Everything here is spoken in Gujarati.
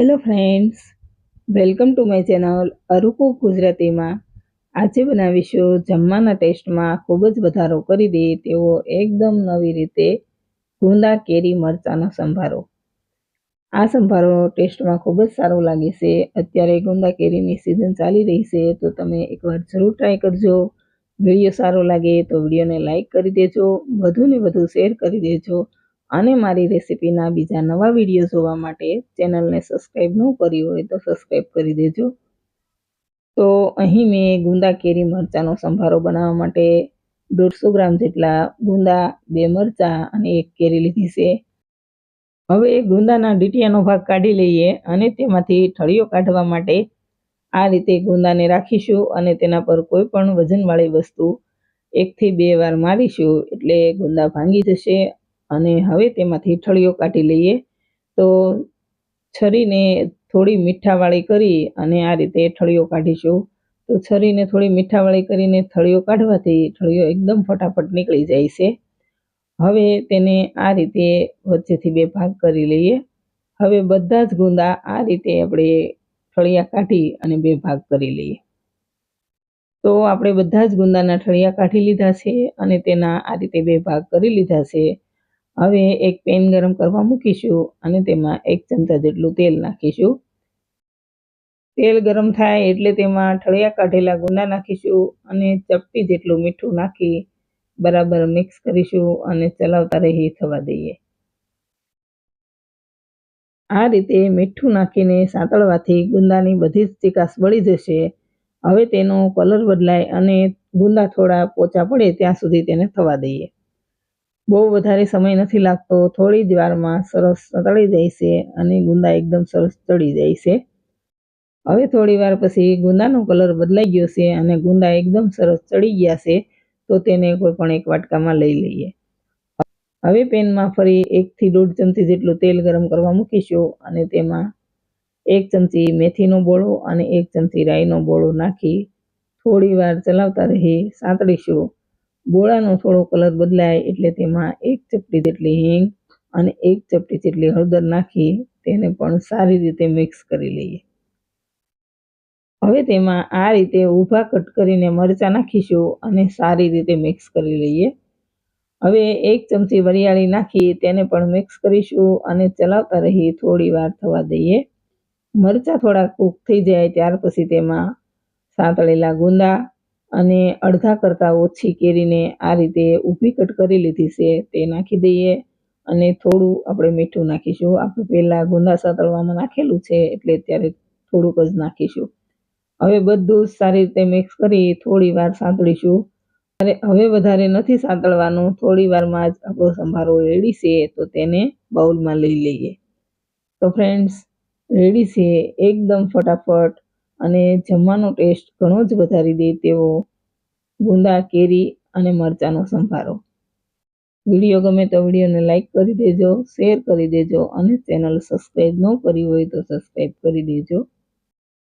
Hello friends welcome to my channel અરુકો ગુજરાતીમાં આજે બનાવીશું જમવાના ટેસ્ટમાં ખૂબ જ વધારો કરી દે તેવો એકદમ નવી રીતે ગુંદા કેરી મરચાંનો સંભારો. આ સંભારો ટેસ્ટમાં ખૂબ જ સારો લાગે છે. અત્યારે ગુંદા કેરીની સિઝન ચાલી રહી છે, તો તમે એકવાર જરૂર ટ્રાય કરજો. વીડિયો સારો લાગે તો વિડીયોને લાઇક કરી દેજો. વધુને વધુ શેર કરી દેજો. અને મારી રેસિપીના બીજા નવા વીડિયો જોવા માટે ચેનલને સબસ્ક્રાઈબ ન કરી હોય તો સબસ્ક્રાઈબ કરી દેજો. તો અહીં મેં ગુંદા કેરી મરચાંનો સંભારો બનાવવા માટે દોઢસો ગ્રામ જેટલા ગુંદા, બે મરચાં અને એક કેરી લીધી છે. હવે ગુંદાના ડીટીયાનો ભાગ કાઢી લઈએ અને તેમાંથી ઠળીઓ કાઢવા માટે આ રીતે ગુંદાને રાખીશું અને તેના પર કોઈ પણ વજનવાળી વસ્તુ એકથી બે વાર મારીશું એટલે ગુંદા ભાંગી જશે અને હવે તેમાંથી ઠળીઓ કાઢી લઈએ. તો છરીને થોડી મીઠાવાળી કરી અને આ રીતે ઠળીઓ કાઢીશું. તો છરીને થોડી મીઠાવાળી કરીને થળીઓ કાઢવાથી ઠળીઓ એકદમ ફટાફટ નીકળી જાય છે. હવે તેને આ રીતે વચ્ચેથી બે ભાગ કરી લઈએ. હવે બધા જ ગુંદા આ રીતે આપણે ઠળિયા કાઢી અને બે ભાગ કરી લઈએ. તો આપણે બધા જ ગુંદાના ઠળિયા કાઢી લીધા છે અને તેના આ રીતે બે ભાગ કરી લીધા છે. હવે એક પેન ગરમ કરવા મૂકીશું અને તેમાં એક ચમચા જેટલું તેલ નાખીશું. તેલ ગરમ થાય એટલે તેમાં ઠળિયા કાઢેલા ગુંદા નાખીશું અને ચપટી જેટલું મીઠું નાખી બરાબર મિક્સ કરીશું અને ચલાવતા રહી થવા દઈએ. આ રીતે મીઠું નાખીને સાંતળવાથી ગુંદાની બધી જ ચીકાશ બળી જશે. હવે તેનો કલર બદલાય અને ગુંદા થોડા પોચા પડે ત્યાં સુધી તેને થવા દઈએ. બહુ વધારે સમય નથી લાગતો. થોડી જ વારમાં સરસ તળી જાય છે અને ગુંદા એકદમ સરસ ચડી જાય છે. હવે થોડી વાર પછી ગુંદાનો કલર બદલાઈ ગયો છે અને ગુંદા એકદમ સરસ ચડી ગયા છે, તો તેને કોઈ પણ એક વાટકામાં લઈ લઈએ. હવે પેનમાં ફરી એકથી દોઢ ચમચી જેટલું તેલ ગરમ કરવા મૂકીશું અને તેમાં એક ચમચી મેથીનો બોળો અને એક ચમચી રાઈનો બોળો નાખી થોડી વાર ચલાવતા રહી, સાંતળીશું. બોળાનો થોડો કલર બદલાય એટલે તેમાં એક ચપટી જેટલી હિંગ અને એક ચપટી જેટલી હળદર નાખી તેને પણ સારી રીતે મિક્સ કરી લઈએ. હવે તેમાં આ રીતે ઊભા કટ કરીને મરચાં નાખીશું અને સારી રીતે મિક્સ કરી લઈએ. હવે એક ચમચી વરિયાળી નાખી તેને પણ મિક્સ કરીશું અને ચલાવતા રહી થોડી વાર થવા દઈએ. મરચાં થોડા કૂક થઈ જાય ત્યાર પછી તેમાં સાંતળેલા ગુંદા અને અડધા કરતાં ઓછી કેરીને આ રીતે ઊભી કટ કરી લીધી છે તે નાખી દઈએ અને થોડું આપણે મીઠું નાખીશું. આપણે પહેલાં ગુંદા સાંતળવામાં નાખેલું છે એટલે અત્યારે થોડુંક જ નાખીશું. હવે બધું સારી રીતે મિક્સ કરી થોડી વાર સાંતળીશું. અને હવે વધારે નથી સાંતળવાનું, થોડી વારમાં જ આપણો સંભારો રેડી છે તો તેને બાઉલમાં લઈ લઈએ. તો ફ્રેન્ડ્સ, રેડી છે. એકદમ ફટાફટ અને જમવાનો ટેસ્ટ ઘણો જ વધારી દે તેવો ગુંદા, કેરી અને મરચાંનો સંભારો. વીડિયો ગમે તો વિડીયોને લાઇક કરી દેજો શેર કરી દેજો અને ચેનલ સબસ્ક્રાઈબ ન કરી હોય તો સબસ્ક્રાઈબ કરી દેજો.